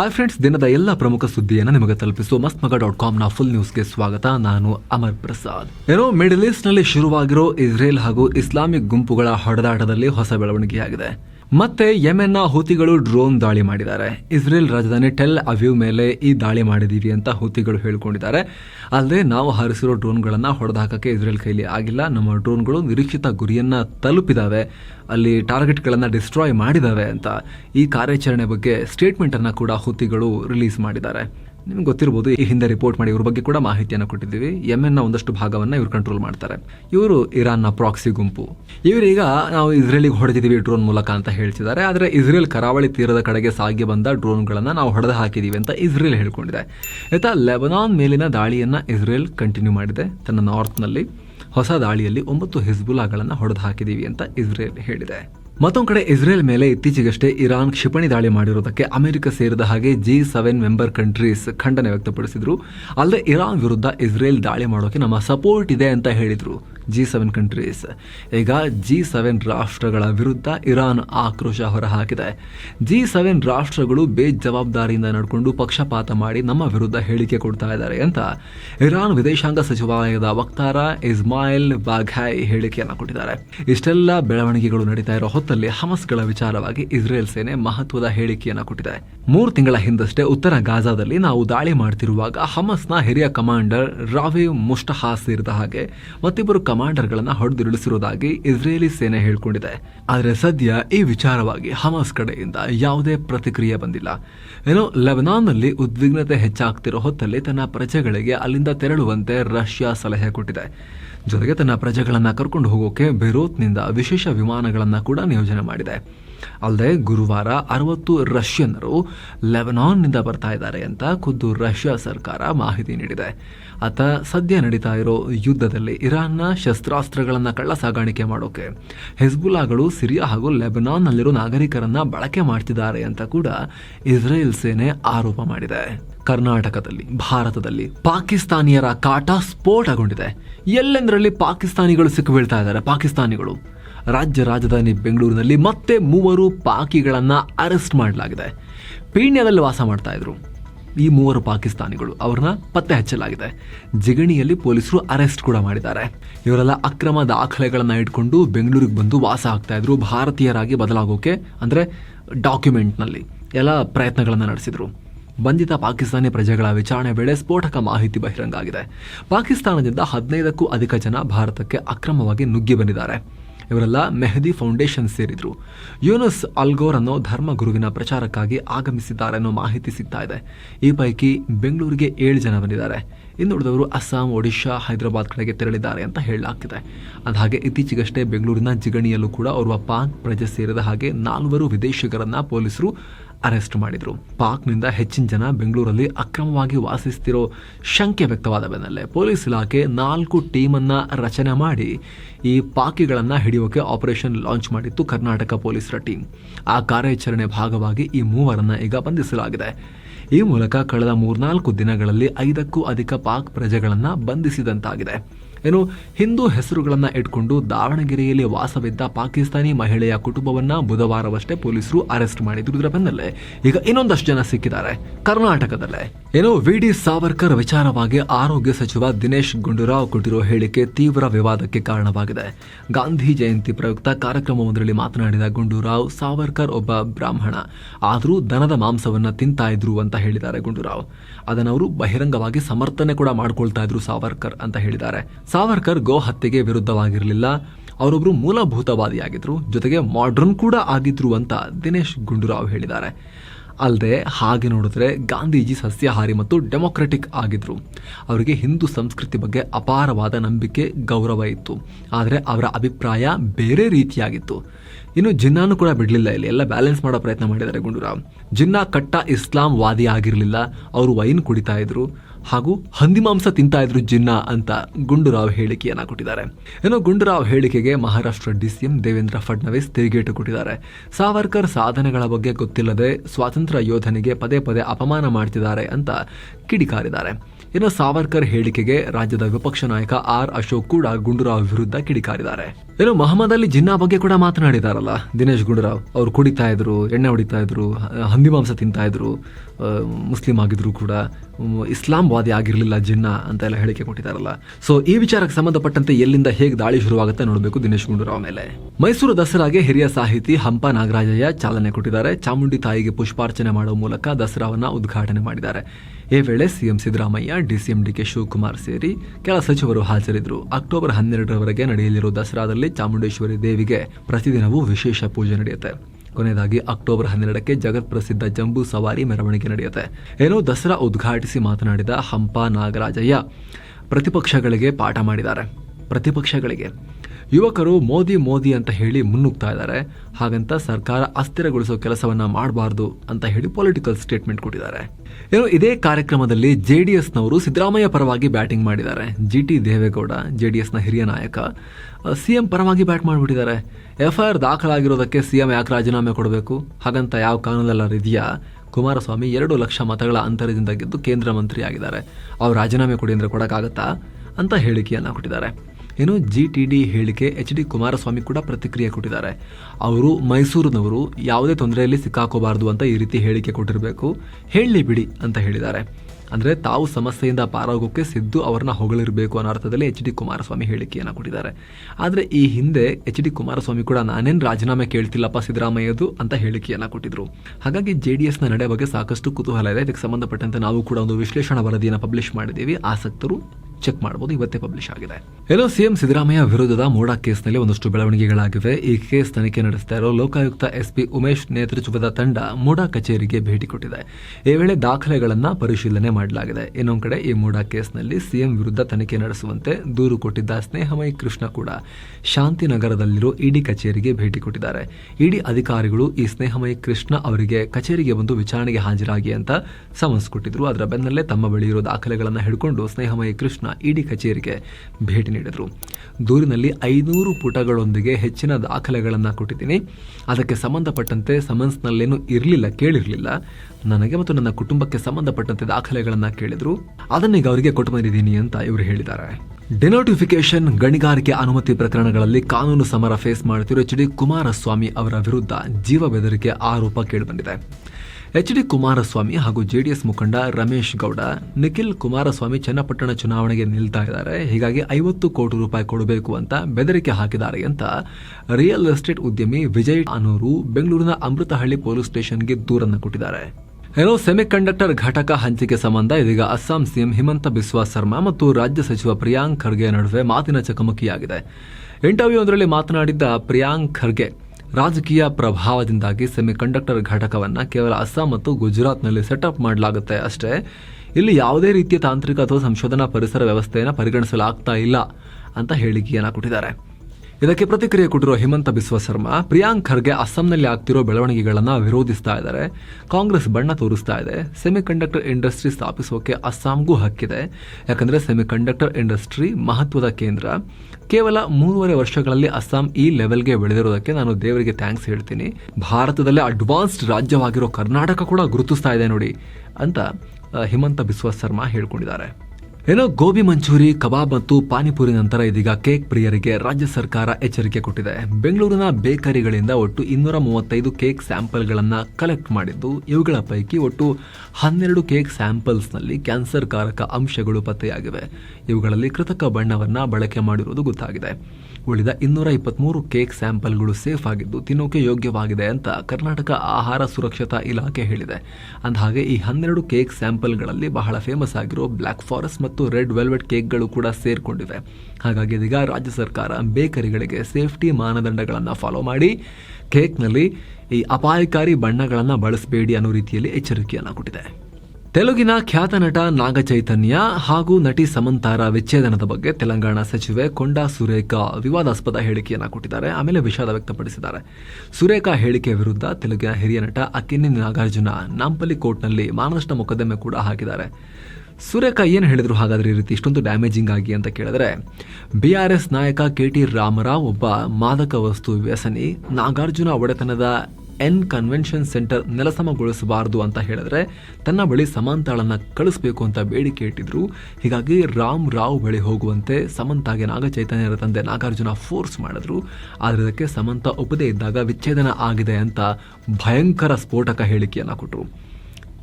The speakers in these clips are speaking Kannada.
ಹಾಯ್ ಫ್ರೆಂಡ್ಸ್ ದಿನದ ಎಲ್ಲ ಪ್ರಮುಖ ಸುದ್ದಿಯನ್ನು ನಿಮಗೆ ತಲುಪಿಸುವ ಮಸ್ತ್ ಮಗ ಡಾಟ್ ಕಾಮ್ನ ಫುಲ್ ನ್ಯೂಸ್ಗೆ ಸ್ವಾಗತ. ನಾನು ಅಮರ್ ಪ್ರಸಾದ್. ಏನೋ ಮಿಡಲ್ ಈಸ್ಟ್ನಲ್ಲಿ ಶುರುವಾಗಿರೋ ಇಸ್ರೇಲ್ ಹಾಗೂ ಇಸ್ಲಾಮಿಕ್ ಗುಂಪುಗಳ ಹೊಡೆದಾಟದಲ್ಲಿ ಹೊಸ ಬೆಳವಣಿಗೆಯಾಗಿದೆ. ಮತ್ತೆ ಯಮೆನ್ನ ಹೂತಿಗಳು ಡ್ರೋನ್ ದಾಳಿ ಮಾಡಿದ್ದಾರೆ. ಇಸ್ರೇಲ್ ರಾಜಧಾನಿ ಟೆಲ್ ಅವ್ಯೂ ಮೇಲೆ ಈ ದಾಳಿ ಮಾಡಿದ್ದೀವಿ ಅಂತ ಹೂತಿಗಳು ಹೇಳ್ಕೊಂಡಿದ್ದಾರೆ. ಅಲ್ಲದೆ ನಾವು ಹಾರಿಸಿರೋ ಡ್ರೋನ್ಗಳನ್ನು ಹೊಡೆದಾಕಕ್ಕೆ ಇಸ್ರೇಲ್ ಕೈಲಿ ಆಗಿಲ್ಲ. ನಮ್ಮ ಡ್ರೋನ್ಗಳು ನಿರೀಕ್ಷಿತ ಗುರಿಯನ್ನು ತಲುಪಿದಾವೆ. ಅಲ್ಲಿ ಟಾರ್ಗೆಟ್ಗಳನ್ನು ಡಿಸ್ಟ್ರಾಯ್ ಮಾಡಿದಾವೆ ಅಂತ ಈ ಕಾರ್ಯಾಚರಣೆ ಬಗ್ಗೆ ಸ್ಟೇಟ್ಮೆಂಟನ್ನು ಕೂಡ ಹೂತಿಗಳು ರಿಲೀಸ್ ಮಾಡಿದ್ದಾರೆ. ನಿಮ್ಗೆ ಗೊತ್ತಿರಬಹುದು ಈ ಹಿಂದೆ ರಿಪೋರ್ಟ್ ಮಾಡಿ ಇವ್ರ ಬಗ್ಗೆ ಕೂಡ ಮಾಹಿತಿಯನ್ನು ಕೊಟ್ಟಿದ್ದೀವಿ. ಎಂ ಎನ್ನ ಒಂದಷ್ಟು ಭಾಗವನ್ನ ಇವ್ರು ಕಂಟ್ರೋಲ್ ಮಾಡ್ತಾರೆ. ಇವರು ಇರಾನ್ನ ಪ್ರಾಕ್ಸಿ ಗುಂಪು. ಇವರೀಗ ನಾವು ಇಸ್ರೇಲಿಗೆ ಹೊಡೆದಿದ್ದೀವಿ ಡ್ರೋನ್ ಮೂಲಕ ಅಂತ ಹೇಳ್ತಿದ್ದಾರೆ. ಆದರೆ ಇಸ್ರೇಲ್ ಕರಾವಳಿ ತೀರದ ಕಡೆಗೆ ಸಾಗಿ ಬಂದ ಡ್ರೋನ್ಗಳನ್ನು ನಾವು ಹೊಡೆದು ಹಾಕಿದ್ದೀವಿ ಅಂತ ಇಸ್ರೇಲ್ ಹೇಳ್ಕೊಂಡಿದೆ. ಆಯ್ತಾ, ಲೆಬನಾನ್ ಮೇಲಿನ ದಾಳಿಯನ್ನ ಇಸ್ರೇಲ್ ಕಂಟಿನ್ಯೂ ಮಾಡಿದೆ. ತನ್ನ ನಾರ್ತ್ನಲ್ಲಿ ಹೊಸ ದಾಳಿಯಲ್ಲಿ ಒಂಬತ್ತು ಹಿಜ್ಬುಲಾಗಳನ್ನು ಹೊಡೆದು ಹಾಕಿದ್ದೀವಿ ಅಂತ ಇಸ್ರೇಲ್ ಹೇಳಿದೆ. ಮತ್ತೊಂದು ಕಡೆ ಇಸ್ರೇಲ್ ಮೇಲೆ ಇತ್ತೀಚೆಗಷ್ಟೇ ಇರಾನ್ ಕ್ಷಿಪಣಿ ದಾಳಿ ಮಾಡಿರೋದಕ್ಕೆ ಅಮೆರಿಕ ಸೇರಿದ ಹಾಗೆ ಜಿ ಸೆವೆನ್ ಮೆಂಬರ್ ಕಂಟ್ರೀಸ್ ಖಂಡನೆ ವ್ಯಕ್ತಪಡಿಸಿದ್ರು. ಅಲ್ಲದೆ ಇರಾನ್ ವಿರುದ್ಧ ಇಸ್ರೇಲ್ ದಾಳಿ ಮಾಡೋಕೆ ನಮ್ಮ ಸಪೋರ್ಟ್ ಇದೆ ಅಂತ ಹೇಳಿದ್ರು. ಜಿ ಸೆವೆನ್ ಕಂಟ್ರೀಸ್ ಈಗ ಜಿ ಸೆವೆನ್ ರಾಷ್ಟ್ರಗಳ ವಿರುದ್ಧ ಇರಾನ್ ಆಕ್ರೋಶ ಹೊರಹಾಕಿದೆ. ಜಿ ಸೆವೆನ್ ರಾಷ್ಟ್ರಗಳು ಬೇಜವಾಬ್ದಾರಿಯಿಂದ ನಡ್ಕೊಂಡು ಪಕ್ಷಪಾತ ಮಾಡಿ ನಮ್ಮ ವಿರುದ್ಧ ಹೇಳಿಕೆ ಕೊಡ್ತಾ ಇದ್ದಾರೆ ಅಂತ ಇರಾನ್ ವಿದೇಶಾಂಗ ಸಚಿವಾಲಯದ ವಕ್ತಾರ ಇಸ್ಮಾಯಿಲ್ ಬಾಘಾಯ್ ಹೇಳಿಕೆಯನ್ನು ಕೊಟ್ಟಿದ್ದಾರೆ. ಇಷ್ಟೆಲ್ಲ ಬೆಳವಣಿಗೆಗಳು ನಡೀತಾ ಇರೋ ಹೊತ್ತಲ್ಲಿ ಹಮಸ್ಗಳ ವಿಚಾರವಾಗಿ ಇಸ್ರೇಲ್ ಸೇನೆ ಮಹತ್ವದ ಹೇಳಿಕೆಯನ್ನು ಕೊಟ್ಟಿದೆ. ಮೂರು ತಿಂಗಳ ಹಿಂದಷ್ಟೇ ಉತ್ತರ ಗಾಜಾದಲ್ಲಿ ನಾವು ದಾಳಿ ಮಾಡ್ತಿರುವಾಗ ಹಮಸ್ನ ಹಿರಿಯ ಕಮಾಂಡರ್ ರಾವಿ ಮುಷ್ಟಹಾಸ್ ಸೇರಿದ ಹಾಗೆ ಮತ್ತಿಬ್ಬರು ಕಮಾಂಡರ್ಗಳನ್ನ ಹೊಡೆದುರುಳಿಸಿರುವುದಾಗಿ ಇಸ್ರೇಲಿ ಸೇನೆ ಹೇಳಿಕೊಂಡಿದೆ. ಆದರೆ ಸದ್ಯ ಈ ವಿಚಾರವಾಗಿ ಹಮಾಸ್ ಕಡೆಯಿಂದ ಯಾವುದೇ ಪ್ರತಿಕ್ರಿಯೆ ಬಂದಿಲ್ಲ. ಏನೋ ಲೆಬನಾನ್ನಲ್ಲಿ ಉದ್ವಿಗ್ನತೆ ಹೆಚ್ಚಾಗ್ತಿರೋ ಹೊತ್ತಲ್ಲಿ ತನ್ನ ಪ್ರಜೆಗಳಿಗೆ ಅಲ್ಲಿಂದ ತೆರಳುವಂತೆ ರಷ್ಯಾ ಸಲಹೆ ಕೊಟ್ಟಿದೆ. ಜೊತೆಗೆ ತನ್ನ ಪ್ರಜೆಗಳನ್ನ ಕರ್ಕೊಂಡು ಹೋಗೋಕೆ ಬೆರೋತ್ನಿಂದ ವಿಶೇಷ ವಿಮಾನಗಳನ್ನ ಕೂಡ ನಿಯೋಜನೆ ಮಾಡಿದೆ. ಅಲ್ಲದೆ ಗುರುವಾರ ಅರವತ್ತು ರಷ್ಯನ್ನರು ಲೆಬನಾನ್ನಿಂದ ಬರ್ತಾ ಇದ್ದಾರೆ ಅಂತ ಖುದ್ದು ರಷ್ಯಾ ಸರ್ಕಾರ ಮಾಹಿತಿ ನೀಡಿದೆ. ಆತ ಸದ್ಯ ನಡೀತಾ ಇರೋ ಯುದ್ಧದಲ್ಲಿ ಇರಾನ್ನ ಶಸ್ತ್ರಾಸ್ತ್ರಗಳನ್ನು ಕಳ್ಳ ಸಾಗಾಣಿಕೆ ಮಾಡೋಕೆ ಹೆಜ್ಬುಲಾಗಳು ಸಿರಿಯಾ ಹಾಗೂ ಲೆಬನಾನ್ನಲ್ಲಿರೋ ನಾಗರಿಕರನ್ನ ಬಳಕೆ ಮಾಡ್ತಿದ್ದಾರೆ ಅಂತ ಕೂಡ ಇಸ್ರೇಲ್ ಸೇನೆ ಆರೋಪ ಮಾಡಿದೆ. ಕರ್ನಾಟಕದಲ್ಲಿ, ಭಾರತದಲ್ಲಿ ಪಾಕಿಸ್ತಾನಿಯರ ಕಾಟ ಸ್ಫೋಟಗೊಂಡಿದೆ. ಎಲ್ಲೆಂದರಲ್ಲಿ ಪಾಕಿಸ್ತಾನಿಗಳು ಸಿಕ್ಕು ಬೀಳ್ತಾ ಇದ್ದಾರೆ ಪಾಕಿಸ್ತಾನಿಗಳು? ರಾಜ್ಯ ರಾಜಧಾನಿ ಬೆಂಗಳೂರಿನಲ್ಲಿ ಮತ್ತೆ ಮೂವರು ಪಾಕಿಗಳನ್ನು ಅರೆಸ್ಟ್ ಮಾಡಲಾಗಿದೆ. ಪೀಣ್ಯದಲ್ಲಿ ವಾಸ ಮಾಡ್ತಾ ಇದ್ರು. ಈ ಮೂವರು ಪಾಕಿಸ್ತಾನಿಗಳು ಅವ್ರನ್ನ ಪತ್ತೆ ಹಚ್ಚಲಾಗಿದೆ. ಜಿಗಣಿಯಲ್ಲಿ ಪೊಲೀಸರು ಅರೆಸ್ಟ್ ಕೂಡ ಮಾಡಿದ್ದಾರೆ. ಇವರೆಲ್ಲ ಅಕ್ರಮ ದಾಖಲೆಗಳನ್ನು ಇಟ್ಕೊಂಡು ಬೆಂಗಳೂರಿಗೆ ಬಂದು ವಾಸ ಆಗ್ತಾ ಇದ್ರು. ಭಾರತೀಯರಾಗಿ ಬದಲಾಗೋಕೆ, ಅಂದರೆ ಡಾಕ್ಯುಮೆಂಟ್ನಲ್ಲಿ ಎಲ್ಲ ಪ್ರಯತ್ನಗಳನ್ನು ನಡೆಸಿದರು. ಬಂಧಿತ ಪಾಕಿಸ್ತಾನಿ ಪ್ರಜೆಗಳ ವಿಚಾರಣೆ ವೇಳೆ ಸ್ಫೋಟಕ ಮಾಹಿತಿ ಬಹಿರಂಗ ಆಗಿದೆ ಪಾಕಿಸ್ತಾನದಿಂದ ಹದಿನೈದಕ್ಕೂ ಅಧಿಕ ಜನ ಭಾರತಕ್ಕೆ ಅಕ್ರಮವಾಗಿ ನುಗ್ಗಿ ಬಂದಿದ್ದಾರೆ. ಇವರೆಲ್ಲ ಮೆಹದಿ ಫೌಂಡೇಶನ್ ಸೇರಿದ್ರು. ಯೂನಸ್ ಅಲ್ಗೋರ್ ಅನ್ನೋ ಧರ್ಮಗುರುವಿನ ಪ್ರಚಾರಕ್ಕಾಗಿ ಆಗಮಿಸಿದ್ದಾರೆ ಅನ್ನೋ ಮಾಹಿತಿ ಸಿಗ್ತಾ ಇದೆ. ಈ ಪೈಕಿ ಬೆಂಗಳೂರಿಗೆ ಏಳು ಜನ ಬಂದಿದ್ದಾರೆ. ಇನ್ನುಳಿದವರು ಅಸ್ಸಾಂ, ಒಡಿಶಾ, ಹೈದರಾಬಾದ್ ಕಡೆಗೆ ತೆರಳಿದ್ದಾರೆ ಅಂತ ಹೇಳಲಾಗ್ತಿದೆ. ಹಾಗೆ ಇತ್ತೀಚೆಗಷ್ಟೇ ಬೆಂಗಳೂರಿನ ಜಿಗಣಿಯಲ್ಲೂ ಕೂಡ ಓರ್ವ ಪಾಕ್ ಪ್ರಜೆ ಸೇರಿದ ಹಾಗೆ ನಾಲ್ವರು ವಿದೇಶಿಗರನ್ನು ಪೊಲೀಸರು ಅರೆಸ್ಟ್ ಮಾಡಿದರು. ಪಾಕ್ನಿಂದ ಹೆಚ್ಚಿನ ಜನ ಬೆಂಗಳೂರಲ್ಲಿ ಅಕ್ರಮವಾಗಿ ವಾಸಿಸ್ತಿರೋ ಶಂಕೆ ವ್ಯಕ್ತವಾದ ಬೆನ್ನಲ್ಲೇ ಪೊಲೀಸ್ ಇಲಾಖೆ ನಾಲ್ಕು ಟೀಮನ್ನು ರಚನೆ ಮಾಡಿ ಈ ಪಾಕಿಗಳನ್ನು ಹಿಡಿಯೋಕೆ ಆಪರೇಷನ್ ಲಾಂಚ್ ಮಾಡಿತ್ತು ಕರ್ನಾಟಕ ಪೊಲೀಸರ ಟೀಮ್. ಆ ಕಾರ್ಯಾಚರಣೆ ಭಾಗವಾಗಿ ಈ ಮೂವರನ್ನು ಈಗ ಬಂಧಿಸಲಾಗಿದೆ. ಈ ಮೂಲಕ ಕಳೆದ ಮೂರ್ನಾಲ್ಕು ದಿನಗಳಲ್ಲಿ ಐದಕ್ಕೂ ಅಧಿಕ ಪಾಕ್ ಪ್ರಜೆಗಳನ್ನು ಬಂಧಿಸಿದಂತಾಗಿದೆ. ಏನು, ಹಿಂದೂ ಹೆಸರುಗಳನ್ನು ಇಟ್ಕೊಂಡು ದಾವಣಗೆರೆಯಲ್ಲಿ ವಾಸವಿದ್ದ ಪಾಕಿಸ್ತಾನಿ ಮಹಿಳೆಯ ಕುಟುಂಬವನ್ನು ಬುಧವಾರವಷ್ಟೇ ಪೊಲೀಸರು ಅರೆಸ್ಟ್ ಮಾಡಿದ್ರು ಇದರ ಬೆನ್ನಲ್ಲೇ. ಈಗ ಇನ್ನೊಂದಷ್ಟು ಜನ ಸಿಕ್ಕಿದ್ದಾರೆ, ಕರ್ನಾಟಕದಲ್ಲೇ. ಏನೋ, ವಿ ಡಿ ಸಾವರ್ಕರ್ ವಿಚಾರವಾಗಿ ಆರೋಗ್ಯ ಸಚಿವ ದಿನೇಶ್ ಗುಂಡೂರಾವ್ ಕೊಟ್ಟಿರೋ ಹೇಳಿಕೆ ತೀವ್ರ ವಿವಾದಕ್ಕೆ ಕಾರಣವಾಗಿದೆ. ಗಾಂಧಿ ಜಯಂತಿ ಪ್ರಯುಕ್ತ ಕಾರ್ಯಕ್ರಮವೊಂದರಲ್ಲಿ ಮಾತನಾಡಿದ ಗುಂಡೂರಾವ್, ಸಾವರ್ಕರ್ ಒಬ್ಬ ಬ್ರಾಹ್ಮಣ, ಆದರೂ ದನದ ಮಾಂಸವನ್ನ ತಿಂತಾ ಇದ್ರು ಅಂತ ಹೇಳಿದ್ದಾರೆ ಗುಂಡೂರಾವ್. ಅದನ್ನು ಅವರು ಬಹಿರಂಗವಾಗಿ ಸಮರ್ಥನೆ ಕೂಡ ಮಾಡ್ಕೊಳ್ತಾ ಇದ್ರು ಸಾವರ್ಕರ್ ಅಂತ ಹೇಳಿದ್ದಾರೆ. ಸಾವರ್ಕರ್ ಗೋ ಹತ್ಯೆಗೆ ವಿರುದ್ಧವಾಗಿರಲಿಲ್ಲ. ಅವರೊಬ್ಬರು ಮೂಲಭೂತವಾದಿಯಾಗಿದ್ದರು ಜೊತೆಗೆ ಮಾಡ್ರನ್ ಕೂಡ ಆಗಿದ್ರು ಅಂತ ದಿನೇಶ್ ಗುಂಡೂರಾವ್ ಹೇಳಿದ್ದಾರೆ. ಅಲ್ಲದೆ ಹಾಗೆ ನೋಡಿದ್ರೆ ಗಾಂಧೀಜಿ ಸಸ್ಯಾಹಾರಿ ಮತ್ತು ಡೆಮೊಕ್ರೆಟಿಕ್ ಆಗಿದ್ದರು ಅವರಿಗೆ ಹಿಂದೂ ಸಂಸ್ಕೃತಿ ಬಗ್ಗೆ ಅಪಾರವಾದ ನಂಬಿಕೆ, ಗೌರವ ಇತ್ತು. ಆದರೆ ಅವರ ಅಭಿಪ್ರಾಯ ಬೇರೆ ರೀತಿಯಾಗಿತ್ತು. ಇನ್ನು ಜಿನ್ನಾನು ಕೂಡ ಬಿಡಲಿಲ್ಲ ಇಲ್ಲಿ. ಎಲ್ಲ ಬ್ಯಾಲೆನ್ಸ್ ಮಾಡೋ ಪ್ರಯತ್ನ ಮಾಡಿದ್ದಾರೆ ಗುಂಡೂರಾವ್. ಜಿನ್ನಾ ಕಟ್ಟ ಇಸ್ಲಾಂ ವಾದಿ ಆಗಿರಲಿಲ್ಲ ಅವರು ವೈನ್ ಕುಡಿತಾ ಇದ್ರು. ಹಾಗೂ ಹಂದಿ ಮಾಂಸ ತಿಂತಾ ಇದ್ರು ಜಿನ್ನಾ ಅಂತ ಗುಂಡೂರಾವ್ ಹೇಳಿಕೆಯನ್ನ ಕೊಟ್ಟಿದ್ದಾರೆ. ಇನ್ನು ಗುಂಡೂರಾವ್ ಹೇಳಿಕೆಗೆ ಮಹಾರಾಷ್ಟ್ರ ಡಿಸಿಎಂ ದೇವೇಂದ್ರ ಫಡ್ನವೀಸ್ ತಿರುಗೇಟು ಕೊಟ್ಟಿದ್ದಾರೆ. ಸಾವರ್ಕರ್ ಸಾಧನೆಗಳ ಬಗ್ಗೆ ಗೊತ್ತಿಲ್ಲದೆ ಸ್ವಾತಂತ್ರ್ಯ ಯೋಧನಿಗೆ ಪದೇ ಪದೇ ಅಪಮಾನ ಮಾಡ್ತಿದ್ದಾರೆ ಅಂತ ಕಿಡಿಕಾರಿದ್ದಾರೆ. ಇನ್ನು ಸಾವರ್ಕರ್ ಹೇಳಿಕೆಗೆ ರಾಜ್ಯದ ವಿಪಕ್ಷ ನಾಯಕ ಆರ್ ಅಶೋಕ್ ಕೂಡ ಗುಂಡೂರಾವ್ ವಿರುದ್ಧ ಕಿಡಿಕಾರಿದ್ದಾರೆ. ಇನ್ನು ಮಹಮ್ಮದ್ ಅಲ್ಲಿ ಜಿನ್ನಾ ಬಗ್ಗೆ ಕೂಡ ಮಾತನಾಡಿದಾರಲ್ಲ. ದಿನೇಶ್ ಗುಂಡೂರಾವ್ ಅವ್ರು ಕುಡಿತಾ ಇದ್ರು, ಎಣ್ಣೆ ಹೊಡಿತಾ ಇದ್ರು, ಹಂದಿ ಮಾಂಸ ತಿಂತಾ ಇದ್ರು ಮುಸ್ಲಿಂ ಆಗಿದ್ರು ಕೂಡ. ಇಸ್ಲಾಂ ವಾದಿ ಆಗಿರಲಿಲ್ಲ ಜಿನ್ನಾ ಅಂತ ಎಲ್ಲ ಹೇಳಿಕೆ ಕೊಟ್ಟಿದಾರಲ್ಲ. ಸೊ ಈ ವಿಚಾರಕ್ಕೆ ಸಂಬಂಧಪಟ್ಟಂತೆ ಎಲ್ಲಿಂದ ಹೇಗೆ ದಾಳಿ ಶುರುವಾಗುತ್ತೆ ನೋಡಬೇಕು ದಿನೇಶ್ ಗುಂಡೂರಾವ್ ಮೇಲೆ. ಮೈಸೂರು ದಸರಾಗೆ ಹಿರಿಯ ಸಾಹಿತಿ ಹಂಪ ನಾಗರಾಜಯ್ಯ ಚಾಲನೆ ಕೊಟ್ಟಿದ್ದಾರೆ. ಚಾಮುಂಡಿ ತಾಯಿಗೆ ಪುಷ್ಪಾರ್ಚನೆ ಮಾಡುವ ಮೂಲಕ ದಸರಾವನ್ನ ಉದ್ಘಾಟನೆ ಮಾಡಿದ್ದಾರೆ. ಈ ವೇಳೆ CM Siddaramaiah, DCM DK Shivakumar ಸೇರಿ ಕೆಲ ಸಚಿವರು ಹಾಜರಿದ್ದರು. ಅಕ್ಟೋಬರ್ ಹನ್ನೆರಡರವರೆಗೆ ನಡೆಯಲಿರುವ ದಸರಾದಲ್ಲಿ ಚಾಮುಂಡೇಶ್ವರಿ ದೇವಿಗೆ ಪ್ರತಿದಿನವೂ ವಿಶೇಷ ಪೂಜೆ ನಡೆಯುತ್ತೆ. ಕೊನೆಯದಾಗಿ ಅಕ್ಟೋಬರ್ ಹನ್ನೆರಡಕ್ಕೆ ಜಗತ್ ಪ್ರಸಿದ್ಧ ಜಂಬೂ ಸವಾರಿ ಮೆರವಣಿಗೆ ನಡೆಯುತ್ತೆ. ಏನೋ ದಸರಾ ಉದ್ಘಾಟಿಸಿ ಮಾತನಾಡಿದ ಹಂಪ ನಾಗರಾಜಯ್ಯ ಪ್ರತಿಪಕ್ಷಗಳಿಗೆ ಪಾಠ ಮಾಡಿದ್ದಾರೆ. ಪ್ರತಿಪಕ್ಷಗಳಿಗೆ. ಯುವಕರು ಮೋದಿ ಮೋದಿ ಅಂತ ಹೇಳಿ ಮುನ್ನುಗ್ತಾ ಇದ್ದಾರೆ. ಹಾಗಂತ ಸರ್ಕಾರ ಅಸ್ಥಿರಗೊಳಿಸೋ ಕೆಲಸವನ್ನ ಮಾಡಬಾರ್ದು ಅಂತ ಹೇಳಿ ಪೊಲಿಟಿಕಲ್ ಸ್ಟೇಟ್ಮೆಂಟ್ ಕೊಟ್ಟಿದ್ದಾರೆ. ಏನು ಇದೇ ಕಾರ್ಯಕ್ರಮದಲ್ಲಿ ಜೆ ಡಿ ಎಸ್ನವರು ಸಿದ್ದರಾಮಯ್ಯ ಪರವಾಗಿ ಬ್ಯಾಟಿಂಗ್ ಮಾಡಿದ್ದಾರೆ. G T Devegowda J D ಎಸ್ನ ಹಿರಿಯ ನಾಯಕ ಸಿ ಎಂ ಪರವಾಗಿ ಬ್ಯಾಟ್ ಮಾಡಿಬಿಟ್ಟಿದ್ದಾರೆ. ಆರ್ ದಾಖಲಾಗಿರೋದಕ್ಕೆ ಸಿ ಎಂ ಯಾಕೆ ರಾಜೀನಾಮೆ ಕೊಡಬೇಕು? ಹಾಗಂತ ಯಾವ ಕಾನೂನೆಲ್ಲ ಇದೆಯಾ? ಕುಮಾರಸ್ವಾಮಿ ಎರಡು ಲಕ್ಷ ಮತಗಳ ಅಂತರದಿಂದ ಗೆದ್ದು ಕೇಂದ್ರ ಮಂತ್ರಿ ಆಗಿದ್ದಾರೆ ಅವ್ರು ರಾಜೀನಾಮೆ ಕೊಡಿ ಅಂದರೆ ಕೊಡೋಕ್ಕಾಗತ್ತಾ? ಅಂತ ಹೇಳಿಕೆಯನ್ನು ಕೊಟ್ಟಿದ್ದಾರೆ. ಇನ್ನು ಜಿ ಟಿ ಡಿ ಹೇಳಿಕೆ ಎಚ್ ಡಿ ಕುಮಾರಸ್ವಾಮಿ ಕೂಡ ಪ್ರತಿಕ್ರಿಯೆ ಕೊಟ್ಟಿದ್ದಾರೆ. ಅವರು ಮೈಸೂರಿನವರು ಯಾವುದೇ ತೊಂದರೆಯಲ್ಲಿ ಸಿಕ್ಕಾಕೋಬಾರ್ದು ಅಂತ ಈ ರೀತಿ ಹೇಳಿಕೆ ಕೊಟ್ಟಿರಬೇಕು. ಹೇಳಿ ಬಿಡಿ ಅಂತ ಹೇಳಿದ್ದಾರೆ. ಅಂದರೆ ತಾವು ಸಮಸ್ಯೆಯಿಂದ ಪಾರಾಗೋಕ್ಕೆ ಸಿದ್ದು ಅವರನ್ನ ಹೊಗಳಿರಬೇಕು ಅನ್ನೋ ಅರ್ಥದಲ್ಲಿ ಎಚ್ ಡಿ ಕುಮಾರಸ್ವಾಮಿ ಹೇಳಿಕೆಯನ್ನು ಕೊಟ್ಟಿದ್ದಾರೆ. ಆದರೆ ಈ ಹಿಂದೆ ಎಚ್ ಡಿ ಕುಮಾರಸ್ವಾಮಿ ಕೂಡ ನಾನೇನು ರಾಜೀನಾಮೆ ಕೇಳ್ತಿಲ್ಲಪ್ಪ ಸಿದ್ದರಾಮಯ್ಯದು ಅಂತ ಹೇಳಿಕೆಯನ್ನು ಕೊಟ್ಟಿದ್ರು. ಹಾಗಾಗಿ ಜೆ ಡಿ ಎಸ್ನ ನಡೆ ಬಗ್ಗೆ ಸಾಕಷ್ಟು ಕುತೂಹಲ ಇದೆ. ಇದಕ್ಕೆ ಸಂಬಂಧಪಟ್ಟಂತೆ ನಾವು ಕೂಡ ಒಂದು ವಿಶ್ಲೇಷಣಾ ವರದಿಯನ್ನು ಪಬ್ಲಿಷ್ ಮಾಡಿದ್ದೀವಿ. ಆಸಕ್ತರು ಚೆಕ್ ಮಾಡಬಹುದು ಇವತ್ತೇ ಪಬ್ಲಿಷ್ ಆಗಿದೆ. ಎಲ್ಲ ಸಿಎಂ ಸಿದ್ದರಾಮಯ್ಯ ವಿರುದ್ಧದ ಮೋಡಾ ಕೇಸ್ನಲ್ಲಿ ಒಂದಷ್ಟು ಬೆಳವಣಿಗೆಗಳಾಗಿವೆ. ಈ ಕೇಸ್ ತನಿಖೆ ನಡೆಸ್ತಾ ಇರೋ ಲೋಕಾಯುಕ್ತ ಎಸ್ಪಿ ಉಮೇಶ್ ನೇತೃತ್ವದ ತಂಡ ಮೋಡಾ ಕಚೇರಿಗೆ ಭೇಟಿ ಕೊಟ್ಟಿದೆ. ಈ ವೇಳೆ ದಾಖಲೆಗಳನ್ನ ಪರಿಶೀಲನೆ ಮಾಡಲಾಗಿದೆ. ಇನ್ನೊಂದು ಕಡೆ ಈ ಮೋಡಾ ಕೇಸ್ನಲ್ಲಿ ಸಿಎಂ ವಿರುದ್ಧ ತನಿಖೆ ನಡೆಸುವಂತೆ ದೂರು ಕೊಟ್ಟಿದ್ದ ಸ್ನೇಹಮಯಿ ಕೃಷ್ಣ ಕೂಡ ಶಾಂತಿನಗರದಲ್ಲಿರೋ ಇಡಿ ಕಚೇರಿಗೆ ಭೇಟಿ ಕೊಟ್ಟಿದ್ದಾರೆ. ಇಡಿ ಅಧಿಕಾರಿಗಳು ಈ ಸ್ನೇಹಮಯಿ ಕೃಷ್ಣ ಅವರಿಗೆ ಕಚೇರಿಗೆ ಬಂದು ವಿಚಾರಣೆಗೆ ಹಾಜರಾಗಿ ಅಂತ ಸಮನ್ಸ್ ಕೊಟ್ಟಿದ್ರು. ಅದರ ಬೆನ್ನಲ್ಲೇ ತಮ್ಮ ಬಳಿ ಇರೋ ದಾಖಲೆಗಳನ್ನು ಹಿಡ್ಕೊಂಡು ಸ್ನೇಹಮಯಿ ಕೃಷ್ಣ ಇಡಿ ಕಚೇರಿಗೆ ಭೇಟಿ ನೀಡಿದರು. ದೂರಿನಲ್ಲಿ ಐನೂರು ಪುಟಗಳೊಂದಿಗೆ ಹೆಚ್ಚಿನ ದಾಖಲೆಗಳನ್ನು ಕೊಟ್ಟಿದ್ದೀನಿ. ಅದಕ್ಕೆ ಸಂಬಂಧಪಟ್ಟಂತೆ ಸಮನ್ಸ್ನಲ್ಲೇನು ಇರಲಿಲ್ಲ, ಕೇಳಿರಲಿಲ್ಲ. ನನಗೆ ಮತ್ತು ನನ್ನ ಕುಟುಂಬಕ್ಕೆ ಸಂಬಂಧಪಟ್ಟಂತೆ ದಾಖಲೆಗಳನ್ನು ಕೇಳಿದ್ರು. ಅದನ್ನೀಗ ಅವರಿಗೆ ಕೊಟ್ಟು ಬಂದಿದ್ದೀನಿ ಅಂತ ಇವರು ಹೇಳಿದ್ದಾರೆ. ಡಿನೋಟಿಫಿಕೇಶನ್ ಗಣಿಗಾರಿಕೆ ಅನುಮತಿ ಪ್ರಕರಣಗಳಲ್ಲಿ ಕಾನೂನು ಸಮರ ಫೇಸ್ ಮಾಡುತ್ತಿರುವ ಎಚ್ ಡಿ ಕುಮಾರಸ್ವಾಮಿ ಅವರ ವಿರುದ್ಧ ಜೀವ ಬೆದರಿಕೆ ಆರೋಪ ಕೇಳಿಬಂದಿದೆ ಎಚ್ ಡಿ ಕುಮಾರಸ್ವಾಮಿ ಹಾಗೂ ಜೆಡಿಎಸ್ ಮುಖಂಡ ರಮೇಶ್ ಗೌಡ ನಿಖಿಲ್ ಕುಮಾರಸ್ವಾಮಿ ಚನ್ನಪಟ್ಟಣ ಚುನಾವಣೆಗೆ ನಿಲ್ತಾ ಇದ್ದಾರೆ. ಹೀಗಾಗಿ ಐವತ್ತು ಕೋಟಿ ರೂಪಾಯಿ ಕೊಡಬೇಕು ಅಂತ ಬೆದರಿಕೆ ಹಾಕಿದ್ದಾರೆ ಅಂತ ರಿಯಲ್ ಎಸ್ಟೇಟ್ ಉದ್ಯಮಿ ವಿಜಯ್ ಅನೂರು ಬೆಂಗಳೂರಿನ ಅಮೃತಹಳ್ಳಿ ಪೊಲೀಸ್ ಸ್ಟೇಷನ್ಗೆ ದೂರನ್ನು ಕೊಟ್ಟಿದ್ದಾರೆ. ಏನೋ ಸೆಮಿಕಂಡಕ್ಟರ್ ಘಟಕ ಹಂಚಿಕೆ ಸಂಬಂಧ ಇದೀಗ ಅಸ್ಸಾಂ ಸಿಎಂ ಹಿಮಂತ ಬಿಸ್ವಾ ಶರ್ಮಾ ಮತ್ತು ರಾಜ್ಯ ಸಚಿವ ಪ್ರಿಯಾಂಕ್ ಖರ್ಗೆ ನಡುವೆ ಮಾತಿನ ಚಕಮಕಿಯಾಗಿದೆ. ಇಂಟರ್ವ್ಯೂವೊಂದರಲ್ಲಿ ಮಾತನಾಡಿದ್ದ ಪ್ರಿಯಾಂಕ್ ಖರ್ಗೆ ರಾಜಕೀಯ ಪ್ರಭಾವದಿಂದಾಗಿ ಸೆಮಿಕಂಡಕ್ಟರ್ ಘಟಕವನ್ನು ಕೇವಲ ಅಸ್ಸಾಂ ಮತ್ತು ಗುಜರಾತ್ನಲ್ಲಿ ಸೆಟಪ್ ಮಾಡಲಾಗುತ್ತೆ ಅಷ್ಟೇ. ಇಲ್ಲಿ ಯಾವುದೇ ರೀತಿಯ ತಾಂತ್ರಿಕ ಅಥವಾ ಸಂಶೋಧನಾ ಪರಿಸರ ವ್ಯವಸ್ಥೆಯನ್ನು ಪರಿಗಣಿಸಲಾಗ್ತಾ ಇಲ್ಲ ಅಂತ ಹೇಳಿಕೆಯನ್ನು ಕೊಟ್ಟಿದ್ದಾರೆ. ಇದಕ್ಕೆ ಪ್ರತಿಕ್ರಿಯೆ ಕೊಟ್ಟಿರುವ ಹಿಮಂತ ಬಿಸ್ವ ಶರ್ಮಾ, ಪ್ರಿಯಾಂಕ್ ಖರ್ಗೆ ಅಸ್ಸಾಂನಲ್ಲಿ ಆಗ್ತಿರೋ ಬೆಳವಣಿಗೆಗಳನ್ನು ವಿರೋಧಿಸ್ತಾ ಇದ್ದಾರೆ. ಕಾಂಗ್ರೆಸ್ ಬಣ್ಣ ತೋರಿಸ್ತಾ ಇದೆ. ಸೆಮಿಕಂಡಕ್ಟರ್ ಇಂಡಸ್ಟ್ರಿ ಸ್ಥಾಪಿಸೋಕೆ ಅಸ್ಸಾಂಗೂ ಹಕ್ಕಿದೆ. ಯಾಕಂದ್ರೆ ಸೆಮಿಕಂಡಕ್ಟರ್ ಇಂಡಸ್ಟ್ರಿ ಮಹತ್ವದ ಕೇಂದ್ರ. ಕೇವಲ ಮೂರುವರೆ ವರ್ಷಗಳಲ್ಲಿ ಅಸ್ಸಾಂ ಈ ಲೆವೆಲ್ಗೆ ಬೆಳೆದಿರೋದಕ್ಕೆ ನಾನು ದೇವರಿಗೆ ಥ್ಯಾಂಕ್ಸ್ ಹೇಳ್ತೀನಿ. ಭಾರತದಲ್ಲೇ ಅಡ್ವಾನ್ಸ್ಡ್ ರಾಜ್ಯವಾಗಿರೋ ಕರ್ನಾಟಕ ಕೂಡ ಗುರುತಿಸ್ತಾ ಇದೆ ನೋಡಿ ಅಂತ ಹಿಮಂತ ಬಿಸ್ವ ಶರ್ಮಾ ಹೇಳ್ಕೊಂಡಿದ್ದಾರೆ. ಏನೋ ಗೋಬಿ ಮಂಚೂರಿ, ಕಬಾಬ್ ಮತ್ತು ಪಾನಿಪುರಿ ನಂತರ ಇದೀಗ ಕೇಕ್ ಪ್ರಿಯರಿಗೆ ರಾಜ್ಯ ಸರ್ಕಾರ ಎಚ್ಚರಿಕೆ ಕೊಟ್ಟಿದೆ. ಬೆಂಗಳೂರಿನ ಬೇಕರಿಗಳಿಂದ ಒಟ್ಟು ಇನ್ನೂರ ಮೂವತ್ತೈದು ಕೇಕ್ ಸ್ಯಾಂಪಲ್ಗಳನ್ನು ಕಲೆಕ್ಟ್ ಮಾಡಿದ್ದು, ಇವುಗಳ ಪೈಕಿ ಒಟ್ಟು ಹನ್ನೆರಡು ಕೇಕ್ ಸ್ಯಾಂಪಲ್ಸ್ನಲ್ಲಿ ಕ್ಯಾನ್ಸರ್ ಕಾರಕ ಅಂಶಗಳು ಪತ್ತೆಯಾಗಿವೆ. ಇವುಗಳಲ್ಲಿ ಕೃತಕ ಬಣ್ಣವನ್ನು ಬಳಕೆ ಮಾಡಿರುವುದು ಗೊತ್ತಾಗಿದೆ. ಉಳಿದ ಇನ್ನೂರ ಇಪ್ಪತ್ತ್ಮೂರು ಕೇಕ್ ಸ್ಯಾಂಪಲ್ಗಳು ಸೇಫ್ ಆಗಿದ್ದು, ತಿನ್ನೋಕೆ ಯೋಗ್ಯವಾಗಿದೆ ಅಂತ ಕರ್ನಾಟಕ ಆಹಾರ ಸುರಕ್ಷತಾ ಇಲಾಖೆ ಹೇಳಿದೆ. ಅಂದಹಾಗೆ ಈ ಹನ್ನೆರಡು ಕೇಕ್ ಸ್ಯಾಂಪಲ್ಗಳಲ್ಲಿ ಬಹಳ ಫೇಮಸ್ ಆಗಿರೋ ಬ್ಲ್ಯಾಕ್ ಫಾರೆಸ್ಟ್ ಮತ್ತು ರೆಡ್ ವೆಲ್ವೆಟ್ ಕೇಕ್ಗಳು ಕೂಡ ಸೇರಿಕೊಂಡಿವೆ. ಹಾಗಾಗಿ ಇದೀಗ ರಾಜ್ಯ ಸರ್ಕಾರ ಬೇಕರಿಗಳಿಗೆ ಸೇಫ್ಟಿ ಮಾನದಂಡಗಳನ್ನು ಫಾಲೋ ಮಾಡಿ ಕೇಕ್ನಲ್ಲಿ ಈ ಅಪಾಯಕಾರಿ ಬಣ್ಣಗಳನ್ನು ಬಳಸಬೇಡಿ ಅನ್ನೋ ರೀತಿಯಲ್ಲಿ ಎಚ್ಚರಿಕೆಯನ್ನು ಕೊಟ್ಟಿದೆ. ತೆಲುಗಿನ ಖ್ಯಾತ ನಟ ನಾಗಚೈತನ್ಯ ಹಾಗೂ ನಟಿ ಸಮಂತಾರ ವಿಚ್ಛೇದನದ ಬಗ್ಗೆ ತೆಲಂಗಾಣ ಸಚಿವೆ ಕೊಂಡಾ ಸುರೇಖಾ ವಿವಾದಾಸ್ಪದ ಹೇಳಿಕೆಯನ್ನು ಕೊಟ್ಟಿದ್ದಾರೆ. ಆಮೇಲೆ ವಿಷಾದ ವ್ಯಕ್ತಪಡಿಸಿದ್ದಾರೆ. ಸುರೇಖಾ ಹೇಳಿಕೆ ವಿರುದ್ಧ ತೆಲುಗಿನ ಹಿರಿಯ ನಟ ಅಕ್ಕಿನಿ ನಾಗಾರ್ಜುನ ನಾಂಪಲ್ಲಿ ಕೋರ್ಟ್ನಲ್ಲಿ ಮಾನನಷ್ಟ ಮೊಕದ್ದಮೆ ಕೂಡ ಹಾಕಿದ್ದಾರೆ. ಸುರೇಖಾ ಏನು ಹೇಳಿದ್ರು ಹಾಗಾದ್ರೆ ಈ ರೀತಿ ಇಷ್ಟೊಂದು ಡ್ಯಾಮೇಜಿಂಗ್ ಆಗಿ ಅಂತ ಕೇಳಿದ್ರೆ ಬಿ ಆರ್ ಎಸ್ ನಾಯಕ ಕೆ ಟಿ ರಾಮರಾವ್ ಒಬ್ಬ ಮಾದಕ ವಸ್ತು ವ್ಯಸನಿ, ನಾಗಾರ್ಜುನ ಒಡೆತನದ ಎನ್ ಕನ್ವೆನ್ಷನ್ ಸೆಂಟರ್ ನೆಲಸಮಗೊಳಿಸಬಾರದು ಅಂತ ಹೇಳಿದ್ರೆ, ತನ್ನ ಬಳಿ ಸಮಂತಾಳನ್ನು ಕಳಿಸ್ಬೇಕು ಅಂತ ಬೇಡಿಕೆ ಇಟ್ಟಿದ್ರು. ಹೀಗಾಗಿ ರಾಮ್ ರಾವ್ ಬಳಿ ಹೋಗುವಂತೆ ಸಮಂತಾಗೆ ನಾಗಚೈತನ್ಯರ ತಂದೆ ನಾಗಾರ್ಜುನ ಫೋರ್ಸ್ ಮಾಡಿದ್ರು. ಆದರೆ ಇದಕ್ಕೆ ಸಮಂತ ಒಪ್ಪದೇ ಇದ್ದಾಗ ವಿಚ್ಛೇದನ ಆಗಿದೆ ಅಂತ ಭಯಂಕರ ಸ್ಫೋಟಕ ಹೇಳಿಕೆಯನ್ನು ಕೊಟ್ಟರು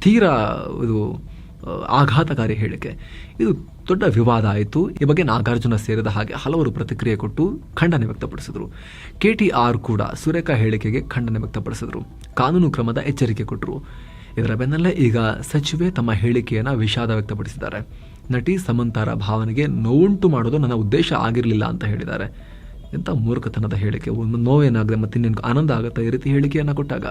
ತೀರಾ ಇದು ಆಘಾತಕಾರಿ ಹೇಳಿಕೆ. ಇದು ದೊಡ್ಡ ವಿವಾದ ಆಯಿತು. ಈ ಬಗ್ಗೆ ನಾಗಾರ್ಜುನ ಸೇರಿದ ಹಾಗೆ ಹಲವರು ಪ್ರತಿಕ್ರಿಯೆ ಕೊಟ್ಟು ಖಂಡನೆ ವ್ಯಕ್ತಪಡಿಸಿದರು. ಕೆ ಟಿ ಆರ್ ಕೂಡ ಸುರೇಖಾ ಹೇಳಿಕೆಗೆ ಖಂಡನೆ ವ್ಯಕ್ತಪಡಿಸಿದರು. ಕಾನೂನು ಕ್ರಮದ ಎಚ್ಚರಿಕೆ ಕೊಟ್ಟರು. ಇದರ ಬೆನ್ನಲ್ಲೇ ಈಗ ಸಚಿವೆ ತಮ್ಮ ಹೇಳಿಕೆಯನ್ನು ವಿಷಾದ ವ್ಯಕ್ತಪಡಿಸಿದ್ದಾರೆ. ನಟಿ ಸಮಂತಾರ ಭಾವನೆಗೆ ನೋವುಂಟು ಮಾಡೋದು ನನ್ನ ಉದ್ದೇಶ ಆಗಿರಲಿಲ್ಲ ಅಂತ ಹೇಳಿದ್ದಾರೆ. ಎಂಥ ಮೂರ್ಖತನದ ಹೇಳಿಕೆ. ಒಂದು ನೋವೇನಾಗದೆ ಮತ್ತೆ ಇನ್ನೇನು ಆನಂದ ಆಗುತ್ತೆ ಈ ರೀತಿ ಹೇಳಿಕೆಯನ್ನು ಕೊಟ್ಟಾಗ?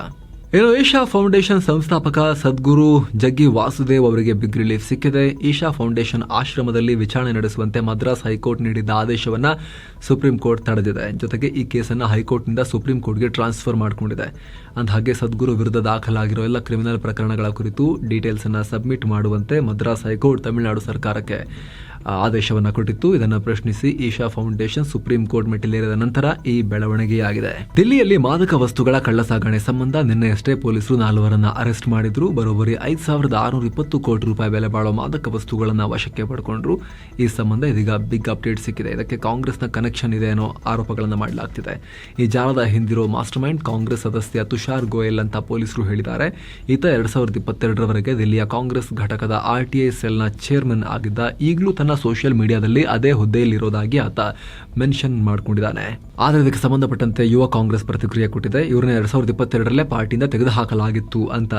ಏನು ಈಶಾ ಫೌಂಡೇಶನ್ ಸಂಸ್ಥಾಪಕ ಸದ್ಗುರು ಜಗ್ಗಿ ವಾಸುದೇವ್ ಅವರಿಗೆ ಬಿಗ್ ರಿಲೀಫ್ ಸಿಕ್ಕಿದೆ. ಈಶಾ ಫೌಂಡೇಶನ್ ಆಶ್ರಮದಲ್ಲಿ ವಿಚಾರಣೆ ನಡೆಸುವಂತೆ ಮದ್ರಾಸ್ ಹೈಕೋರ್ಟ್ ನೀಡಿದ್ದ ಆದೇಶವನ್ನು ಸುಪ್ರೀಂ ಕೋರ್ಟ್ ತಡೆದಿದೆ. ಜೊತೆಗೆ ಈ ಕೇಸನ್ನು ಹೈಕೋರ್ಟ್ನಿಂದ ಸುಪ್ರೀಂ ಕೋರ್ಟ್ಗೆ ಟ್ರಾನ್ಸ್ಫರ್ ಮಾಡಿಕೊಂಡಿದೆ. ಅಂದ ಹಾಗೆ ಸದ್ಗುರು ವಿರುದ್ಧ ದಾಖಲಾಗಿರೋ ಎಲ್ಲ ಕ್ರಿಮಿನಲ್ ಪ್ರಕರಣಗಳ ಕುರಿತು ಡೀಟೇಲ್ಸ್ ಅನ್ನ ಸಬ್ಮಿಟ್ ಮಾಡುವಂತೆ ಮದ್ರಾಸ್ ಹೈಕೋರ್ಟ್ ತಮಿಳುನಾಡು ಸರ್ಕಾರಕ್ಕೆ. ಆದೇಶವನ್ನ ಕೊಟ್ಟಿತ್ತು. ಇದನ್ನು ಪ್ರಶ್ನಿಸಿ ಈಶಾ ಫೌಂಡೇಶನ್ ಸುಪ್ರೀಂ ಕೋರ್ಟ್ ಮೆಟ್ಟಿಲೇರಿದ ನಂತರ ಈ ಬೆಳವಣಿಗೆಯಾಗಿದೆ. ದಿಲ್ಲಿಯಲ್ಲಿ ಮಾದಕ ವಸ್ತುಗಳ ಕಳ್ಳಸಾಗಣೆ ಸಂಬಂಧ ನಿನ್ನೆಯಷ್ಟೇ ಪೊಲೀಸರು ನಾಲ್ವರನ್ನ ಅರೆಸ್ಟ್ ಮಾಡಿದ್ರು. ಬರೋಬ್ಬರಿ ಐದು ಸಾವಿರದ ಆರುನೂರ ಇಪ್ಪತ್ತು ಕೋಟಿ ರೂಪಾಯಿ ಬೆಲೆ ಬಾಳೋ ಮಾದಕ ವಸ್ತುಗಳನ್ನ ವಶಕ್ಕೆ ಪಡ್ಕೊಂಡ್ರು. ಈ ಸಂಬಂಧ ಇದೀಗ ಬಿಗ್ ಅಪ್ಡೇಟ್ ಸಿಕ್ಕಿದೆ. ಇದಕ್ಕೆ ಕಾಂಗ್ರೆಸ್ನ ಕನೆಕ್ಷನ್ ಇದೆ ಅನ್ನೋ ಆರೋಪಗಳನ್ನು ಮಾಡಲಾಗ್ತಿದೆ. ಈ ಜಾಲದ ಹಿಂದಿರೋ ಮಾಸ್ಟರ್ ಮೈಂಡ್ ಕಾಂಗ್ರೆಸ್ ಸದಸ್ಯ ತುಷಾರ್ ಗೋಯಲ್ ಅಂತ ಪೊಲೀಸರು ಹೇಳಿದ್ದಾರೆ. ಈತ ಎರಡ್ ಸಾವಿರದ ಇಪ್ಪತ್ತೆರಡರವರೆಗೆ ದಿಲ್ಲಿಯ ಕಾಂಗ್ರೆಸ್ ಘಟಕದ ಆರ್ ಟಿ ಐ ಸೆಲ್ನ ಚೇರ್ಮನ್ ಆಗಿದ್ದ. ಈಗಲೂ ತನ್ನ ಸೋಷಿಯಲ್ ಮೀಡಿಯಾದಲ್ಲಿ ಅದೇ ಹುದ್ದೆಯಲ್ಲಿರೋದಾಗಿ ಆತ ಮೆನ್ಷನ್ ಮಾಡಿಕೊಂಡಿದ್ದಾನೆ. ಆದರೆ ಇದಕ್ಕೆ ಸಂಬಂಧಪಟ್ಟಂತೆ ಯುವ ಕಾಂಗ್ರೆಸ್ ಪ್ರತಿಕ್ರಿಯೆ ಕೊಟ್ಟಿದೆ. ಇವ್ರನ್ನ ಎರಡ್ ಸಾವಿರದ ಇಪ್ಪತ್ತೆರಡರಲ್ಲೇ ಪಾರ್ಟಿಯಿಂದ ತೆಗೆದುಹಾಕಲಾಗಿತ್ತು ಅಂತ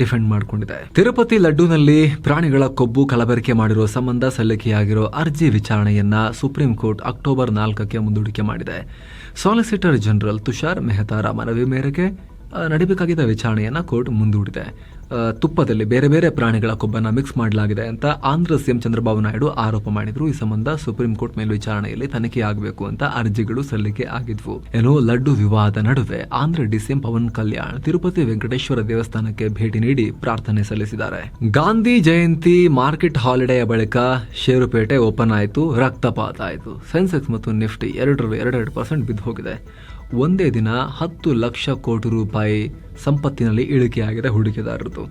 ಡಿಫೆಂಡ್ ಮಾಡಿಕೊಂಡಿದೆ. ತಿರುಪತಿ ಲಡ್ಡೂನಲ್ಲಿ ಪ್ರಾಣಿಗಳ ಕೊಬ್ಬು ಕಲಬೆರಕೆ ಮಾಡಿರುವ ಸಂಬಂಧ ಸಲ್ಲಿಕೆಯಾಗಿರೋ ಅರ್ಜಿ ವಿಚಾರಣೆಯನ್ನ ಸುಪ್ರೀಂ ಕೋರ್ಟ್ ಅಕ್ಟೋಬರ್ ನಾಲ್ಕಕ್ಕೆ ಮುಂದೂಡಿಕೆ ಮಾಡಿದೆ. ಸಾಲಿಸಿಟರ್ ಜನರಲ್ ತುಷಾರ್ ಮೆಹತಾರ ಮನವಿ ಮೇರೆಗೆ ನಡೆಯಬೇಕಾಗಿದ್ದ ವಿಚಾರಣೆಯನ್ನ ಕೋರ್ಟ್ ಮುಂದೂಡಿದೆ. ತುಪ್ಪದಲ್ಲಿ ಬೇರೆ ಬೇರೆ ಪ್ರಾಣಿಗಳ ಕೊಬ್ಬನ್ನ ಮಿಕ್ಸ್ ಮಾಡಲಾಗಿದೆ ಅಂತ ಆಂಧ್ರ ಸಿಎಂ ಚಂದ್ರಬಾಬು ನಾಯ್ಡು ಆರೋಪ ಮಾಡಿದ್ರು. ಈ ಸಂಬಂಧ ಸುಪ್ರೀಂ ಕೋರ್ಟ್ ಮೇಲ್ವಿಚಾರಣೆಯಲ್ಲಿ ತನಿಖೆ ಆಗಬೇಕು ಅಂತ ಅರ್ಜಿಗಳು ಸಲ್ಲಿಕೆ ಆಗಿದ್ವು. ಏನೋ ಲಡ್ಡು ವಿವಾದ ನಡುವೆ ಆಂಧ್ರ ಡಿಸಿಎಂ ಪವನ್ ಕಲ್ಯಾಣ್ ತಿರುಪತಿ ವೆಂಕಟೇಶ್ವರ ದೇವಸ್ಥಾನಕ್ಕೆ ಭೇಟಿ ನೀಡಿ ಪ್ರಾರ್ಥನೆ ಸಲ್ಲಿಸಿದ್ದಾರೆ. ಗಾಂಧಿ ಜಯಂತಿ ಮಾರ್ಕೆಟ್ ಹಾಲಿಡೇಯ ಬಳಿಕ ಷೇರುಪೇಟೆ ಓಪನ್ ಆಯಿತು, ರಕ್ತಪಾತ ಆಯಿತು. ಸೆನ್ಸೆಕ್ಸ್ ಮತ್ತು ನಿಫ್ಟಿ ಎರಡರಲ್ಲೂ ಎರಡೆರಡು ಪರ್ಸೆಂಟ್ ಬಿದ್ದು ಹೋಗಿದೆ. ಒಂದೇ ದಿನ ಹತ್ತು ಲಕ್ಷ ಕೋಟಿ ರೂಪಾಯಿ ಸಂಪತ್ತಿನಲ್ಲಿ ಇಳಿಕೆಯಾಗಿದೆ ಹೂಡಿಕೆದಾರರದು.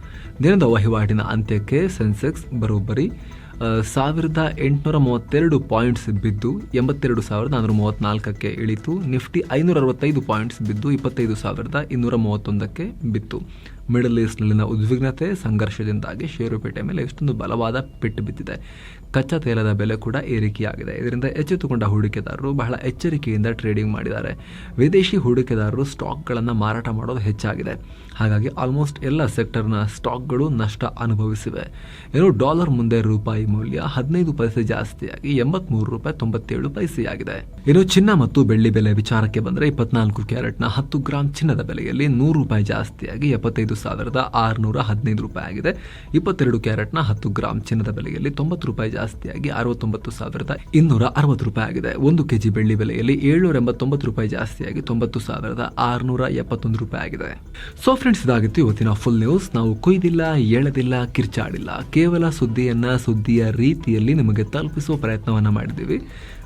ದಿನದ ವಹಿವಾಟಿನ ಅಂತ್ಯಕ್ಕೆ ಸೆನ್ಸೆಕ್ಸ್ ಬರೋಬ್ಬರಿ ಸಾವಿರದ ಎಂಟುನೂರ ಮೂವತ್ತೆರಡು ಪಾಯಿಂಟ್ಸ್ ಬಿದ್ದು ಎಂಬತ್ತೆರಡು ಸಾವಿರದ ನಾನ್ನೂರ ಮೂವತ್ತ್ನಾಲ್ಕಕ್ಕೆ ಇಳಿತು. ನಿಫ್ಟಿ ಐನೂರ ಅರವತ್ತೈದು ಪಾಯಿಂಟ್ಸ್ ಬಿದ್ದು ಇಪ್ಪತ್ತೈದು ಸಾವಿರದ ಇನ್ನೂರ ಮೂವತ್ತೊಂದಕ್ಕೆ ಬಿತ್ತು. ಮಿಡಲ್ ಈಸ್ಟ್ನಲ್ಲಿನ ಉದ್ವಿಗ್ನತೆ ಸಂಘರ್ಷದಿಂದಾಗಿ ಷೇರುಪೇಟೆ ಮೇಲೆ ಎಷ್ಟೊಂದು ಬಲವಾದ ಪೆಟ್ಟು ಬಿದ್ದಿದೆ. ಕಚ್ಚಾ ತೈಲದ ಬೆಲೆ ಕೂಡ ಏರಿಕೆಯಾಗಿದೆ. ಇದರಿಂದ ಎಚ್ಚೆತ್ತುಕೊಂಡ ಹೂಡಿಕೆದಾರರು ಬಹಳ ಎಚ್ಚರಿಕೆಯಿಂದ ಟ್ರೇಡಿಂಗ್ ಮಾಡಿದ್ದಾರೆ. ವಿದೇಶಿ ಹೂಡಿಕೆದಾರರು ಸ್ಟಾಕ್ಗಳನ್ನು ಮಾರಾಟ ಮಾಡೋದು ಹೆಚ್ಚಾಗಿದೆ. ಹಾಗಾಗಿ ಆಲ್ಮೋಸ್ಟ್ ಎಲ್ಲ ಸೆಕ್ಟರ್ನ ಸ್ಟಾಕ್ಗಳು ನಷ್ಟ ಅನುಭವಿಸಿವೆ. ಏನು ಡಾಲರ್ ಮುಂದೆ ರೂಪಾಯಿ ಮೌಲ್ಯ ಹದಿನೈದು ಪೈಸೆ ಜಾಸ್ತಿಯಾಗಿ ಎಂಬತ್ಮೂರು ರೂಪಾಯಿ ತೊಂಬತ್ತೇಳು ಪೈಸೆಯಾಗಿದೆ. ಇನ್ನು ಚಿನ್ನ ಮತ್ತು ಬೆಳ್ಳಿ ಬೆಲೆ ವಿಚಾರಕ್ಕೆ ಬಂದರೆ ಇಪ್ಪತ್ನಾಲ್ಕು ಕ್ಯಾರೆಟ್ನ ಹತ್ತು ಗ್ರಾಂ ಚಿನ್ನದ ಬೆಲೆಯಲ್ಲಿ ನೂರು ರೂಪಾಯಿ ಜಾಸ್ತಿಯಾಗಿ ಎಪ್ಪತ್ತೈದು ಸಾವಿರದ ಆರುನೂರ ಹದಿನೈದು ರೂಪಾಯಿ ಆಗಿದೆ. ಇಪ್ಪತ್ತೆರಡು ಕ್ಯಾರೆಟ್ನ ಹತ್ತು ಗ್ರಾಮ್ ಚಿನ್ನದ ಬೆಲೆಯಲ್ಲಿ ತೊಂಬತ್ತು ರೂಪಾಯಿ ಜಾಸ್ತಿಯಾಗಿ ಅರವತ್ತೊಂಬತ್ತು ಸಾವಿರದ ಇನ್ನೂರ ಅರವತ್ತು ರೂಪಾಯಿ ಆಗಿದೆ. ಒಂದು ಕೆಜಿ ಬೆಳ್ಳಿ ಬೆಲೆಯಲ್ಲಿ ಏಳ್ನೂರ ಎಂಬತ್ತೊಂಬತ್ತು ರೂಪಾಯಿ ಜಾಸ್ತಿಯಾಗಿ ತೊಂಬತ್ತು ಸಾವಿರದ ಆರುನೂರ ಎಪ್ಪತ್ತೊಂದು ರೂಪಾಯಿ ಆಗಿದೆ. ಸೊ ಫ್ರೆಂಡ್ಸ್ ಇದಾಗಿತ್ತು ಇವತ್ತಿನ ಫುಲ್ ನ್ಯೂಸ್ ನಾವು ಕೊಯ್ದಿಲ್ಲ, ಎಳೆದಿಲ್ಲ, ಕಿರ್ಚಾಡಿಲ್ಲ. ಕೇವಲ ಸುದ್ದಿಯನ್ನ ಸುದ್ದಿಯ ರೀತಿಯಲ್ಲಿ ನಿಮಗೆ ತಲುಪಿಸುವ ಪ್ರಯತ್ನವನ್ನ ಮಾಡಿದ್ದೀವಿ.